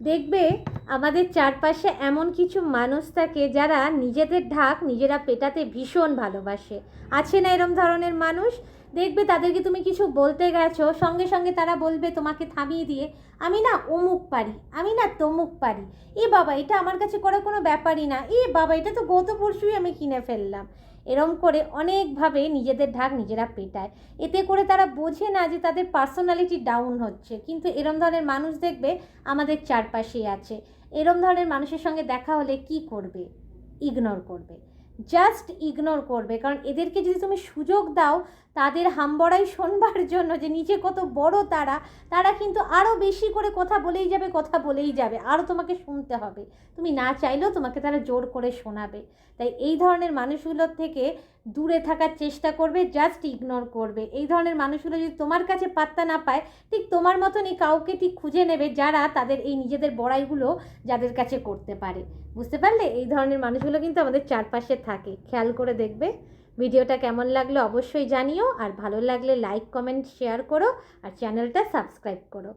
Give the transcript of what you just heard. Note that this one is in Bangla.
দেখবে আমাদের চারপাশে এমন কিছু মানুষ থাকে যারা নিজেদের ঢাক নিজেরা পেটাতে ভীষণ ভালোবাসে। আছে না এরম ধরনের মানুষ? দেখবে তাদেরকে তুমি কিছু বলতে গেছো, সঙ্গে সঙ্গে তারা বলবে তোমাকে থামিয়ে দিয়ে, আমি না অমুক পারি, আমি না তমুক পারি। এ বাবা, এটা আমার কাছে করার কোনো ব্যাপারই না। এ বাবা, এটা তো গত পরশুই আমি কিনে ফেললাম। এরম করে অনেকভাবে নিজেদের ঢাক নিজেরা পেটায়। এতে করে তারা বোঝে না যে তাদের পার্সোনালিটি ডাউন হচ্ছে। কিন্তু এরম ধরনের মানুষ দেখবে আমাদের চারপাশেই আছে। এরম ধরনের মানুষের সঙ্গে দেখা হলে কি করবে? ইগনোর করবে। জাস্ট ইগনোর করবে। কারণ এদেরকে যদি তুমি সুযোগ দাও, তাদের হামবড়াই শোনবার জন্য যে নিচে কত বড় তারা তারা কিন্তু আরও বেশি করে কথা বলেই যাবে, কথা বলেই যাবে। আরও তোমাকে শুনতে হবে। তুমি না চাইলেও তোমাকে তারা জোর করে শোনাবে। তাই এই ধরনের মানুষগুলোর থেকে দূরে থাকার চেষ্টা করবে জাস্ট ইগনোর করবে। এই ধরনের মানুষগুলো যদি তোমার কাছে পাত্তা না পায়, ঠিক তোমার মতনই কাউকে ঠিক খুঁজে নেবে যারা তাদের এই নিজেদের বড়াইগুলো যাদের কাছে করতে পারে। বুঝতে পারলে? এই ধরনের মানুষগুলো কিন্তু আমাদের চারপাশে থাকে। খেয়াল করে দেখবে। ভিডিওটা কেমন লাগল অবশ্যই জানিও। আর ভালো লাগলে লাইক কমেন্ট শেয়ার করো। আর চ্যানেলটা সাবস্ক্রাইব করো।